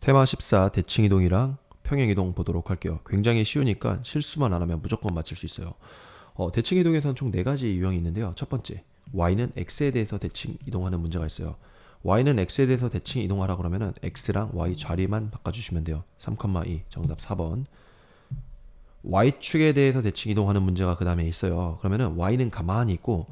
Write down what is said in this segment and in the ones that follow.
테마 14 대칭 이동이랑 평행 이동 보도록 할게요. 굉장히 쉬우니까 실수만 안 하면 무조건 맞출 수 있어요. 어, 대칭 이동에서는 총네 가지 유형이 있는데요. 첫 번째, y는 x에 대해서 대칭 이동하는 문제가 있어요. y는 x에 대해서 대칭 이동하라 그러면은 x랑 y 자리만 바꿔주시면 돼요. 3,2 정답 4번. y축에 대해서 대칭 이동하는 문제가 그 다음에 있어요. 그러면은 y는 가만히 있고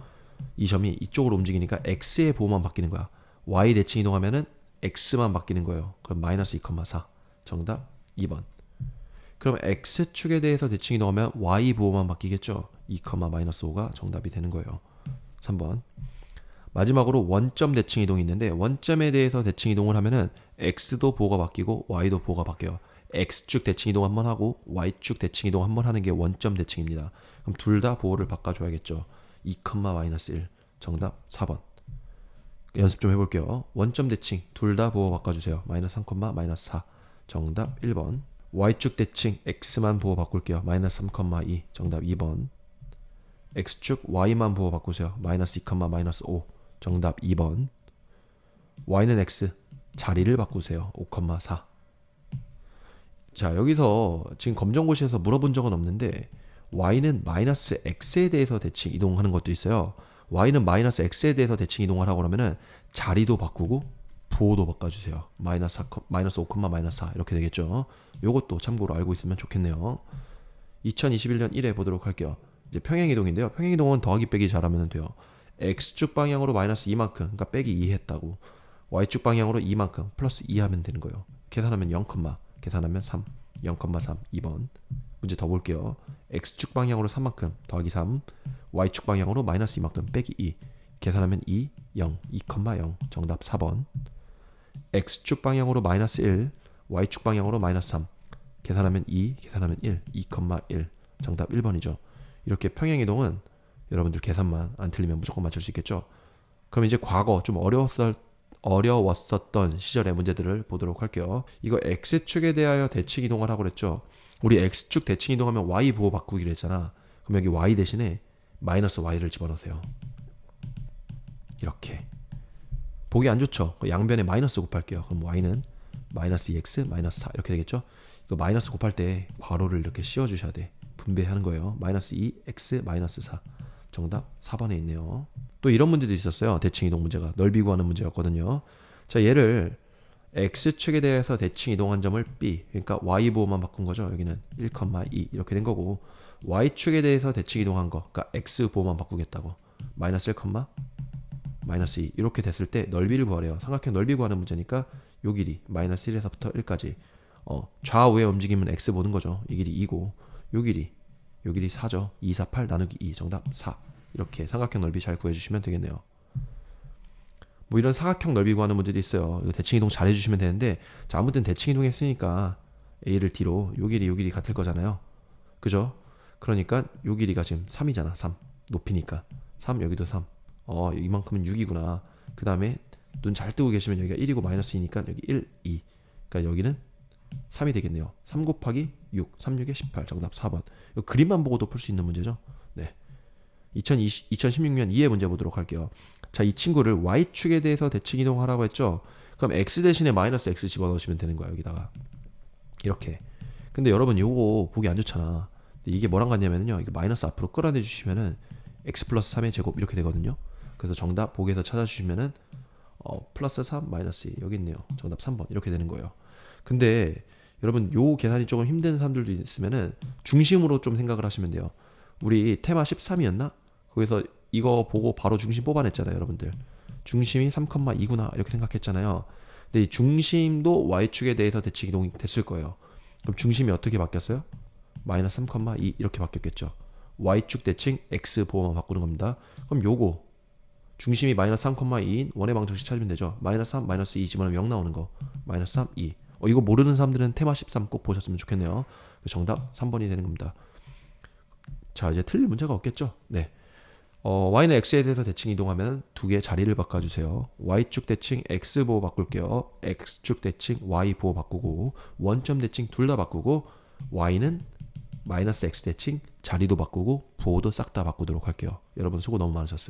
이 점이 이쪽으로 움직이니까 x의 부호만 바뀌는 거야. y 대칭 이동하면은 x만 바뀌는 거예요. 그럼 마이너스 2,4 정답 2번. 그럼 x축에 대해서 대칭 이동하면 y 부호만 바뀌겠죠. 2, 마이너스 5가 정답이 되는 거예요. 3번. 마지막으로 원점 대칭 이동이 있는데 원점에 대해서 대칭 이동을 하면은 x도 부호가 바뀌고 y도 부호가 바뀌어요. x축 대칭 이동 한번 하고 y축 대칭 이동 한번 하는 게 원점 대칭입니다. 그럼 둘 다 부호를 바꿔 줘야겠죠. 2, 마이너스 1 정답 4번. 연습 좀 해볼게요. 원점 대칭 둘다 부호 바꿔주세요. 마이너스 3, 마이너스 4 정답 1번. y축 대칭 x만 부호 바꿀게요. 마이너스 3, 2 정답 2번. x축 y만 부호 바꾸세요. 마이너스 2, 마이너스 5 정답 2번. y는 x 자리를 바꾸세요. 5, 4. 자 여기서 지금 검정고시에서 물어본 적은 없는데 y는 마이너스 x에 대해서 대칭 이동하는 것도 있어요. Y는 마이너스 x에 대해서 대칭 이동을 하고 그러면은 자리도 바꾸고 부호도 바꿔주세요. 마이너스 4, 마이너스 5, 마이너스 4 이렇게 되겠죠. 요것도 참고로 알고 있으면 좋겠네요. 2021년 1회 보도록 할게요. 이제 평행 이동인데요. 평행 이동은 더하기 빼기 잘하면 돼요. x축 방향으로 마이너스 2만큼, 그러니까 빼기 2 했다고. y축 방향으로 2만큼 플러스 2 하면 되는 거예요. 계산하면 0, 계산하면 3, 0,3, 2번. 문제 더 볼게요. x축 방향으로 3만큼 더하기 3, y축 방향으로 마이너스 2만큼 빼기 2. 계산하면 2, 0, 2,0. 정답 4번. x축 방향으로 마이너스 1, y축 방향으로 마이너스 3. 계산하면 2, 계산하면 1, 2,1. 정답 1번이죠. 이렇게 평행 이동은 여러분들 계산만 안 틀리면 무조건 맞출 수 있겠죠. 그럼 이제 과거 좀 어려웠을 어려웠었던 시절의 문제들을 보도록 할게요. 이거 x축에 대하여 대칭 이동을 하고 그랬죠. 우리 x축 대칭 이동하면 y 부호 바꾸기로 했잖아. 그럼 여기 y 대신에 마이너스 y를 집어넣으세요. 이렇게. 보기 안 좋죠? 그 양변에 마이너스 곱할게요. 그럼 y는 마이너스 2x 마이너스 4 이렇게 되겠죠? 이거 마이너스 곱할 때 괄호를 이렇게 씌워 주셔야 돼. 분배하는 거예요. 마이너스 2x 마이너스 4. 정답 4번에 있네요. 또 이런 문제도 있었어요. 대칭 이동 문제가 넓이 구하는 문제였거든요. 자, 얘를 x축에 대해서 대칭 이동한 점을 b 그러니까 y 부호만 바꾼 거죠. 여기는 1,2 이렇게 된 거고 y축에 대해서 대칭 이동한 거 그러니까 x 부호만 바꾸겠다고 마이너스 1, 마이너스 2 이렇게 됐을 때 넓이를 구하래요. 삼각형 넓이 구하는 문제니까 요 길이 마이너스 1에서부터 1까지 어, 좌우에 움직이면 x 보는 거죠. 이 길이 2고 요 길이 요 길이 4죠. 2, 4, 8 나누기 2 정답 4 이렇게 삼각형 넓이 잘 구해주시면 되겠네요. 뭐 이런 사각형 넓이 구하는 문제도 있어요. 이거 대칭 이동 잘 해주시면 되는데 자 아무튼 대칭 이동 했으니까 a를 d로 요 길이 요 길이 같을 거잖아요. 그죠? 그러니까 요 길이가 지금 3이잖아. 3 높이니까 3 여기도 3. 어 이만큼은 6이구나. 그 다음에 눈 잘 뜨고 계시면 여기가 1이고 마이너스 2니까 여기 1, 2. 그러니까 여기는 3이 되겠네요. 3 곱하기 6, 3, 6에 18 정답 4번. 이거 그림만 보고도 풀 수 있는 문제죠. 네. 2020, 2016년 2회 문제 보도록 할게요. 자, 이 친구를 y축에 대해서 대칭 이동하라고 했죠. 그럼 x 대신에 마이너스 x 집어넣으시면 되는 거야 여기다가 이렇게. 근데 여러분 요거 보기 안 좋잖아. 이게 뭐랑 같냐면요. 이거 마이너스 앞으로 끌어내 주시면은 x 플러스 3의 제곱 이렇게 되거든요. 그래서 정답 보기에서 찾아주시면은 어, 플러스 3 마이너스 2 여기 있네요. 정답 3번 이렇게 되는 거예요. 근데 여러분 요 계산이 조금 힘든 사람들도 있으면은 중심으로 좀 생각을 하시면 돼요. 우리 테마 13이었나? 거기서 이거 보고 바로 중심 뽑아냈잖아요, 여러분들. 중심이 3,2구나 이렇게 생각했잖아요. 근데 이 중심도 y축에 대해서 대칭 이동이 됐을 거예요. 그럼 중심이 어떻게 바뀌었어요? 마이너스 3,2 이렇게 바뀌었겠죠. y축 대칭 x 보호만 바꾸는 겁니다. 그럼 요거 중심이 마이너스 3,2인 원의 방정식 찾으면 되죠. 마이너스 3, 마이너스 2 집어넣으면 0 나오는 거. 마이너스 3, 2. 어, 이거 모르는 사람들은 테마 13 꼭 보셨으면 좋겠네요. 정답 3번이 되는 겁니다. 자, 이제 틀릴 문제가 없겠죠? 네. 어, y는 x에 대해서 대칭 이동하면 두 개 자리를 바꿔주세요. y축 대칭 x 보호 바꿀게요. x축 대칭 y 보호 바꾸고 원점 대칭 둘 다 바꾸고 y는 마이너스 x 대칭 자리도 바꾸고 부호도 싹 다 바꾸도록 할게요. 여러분 수고 너무 많으셨어요.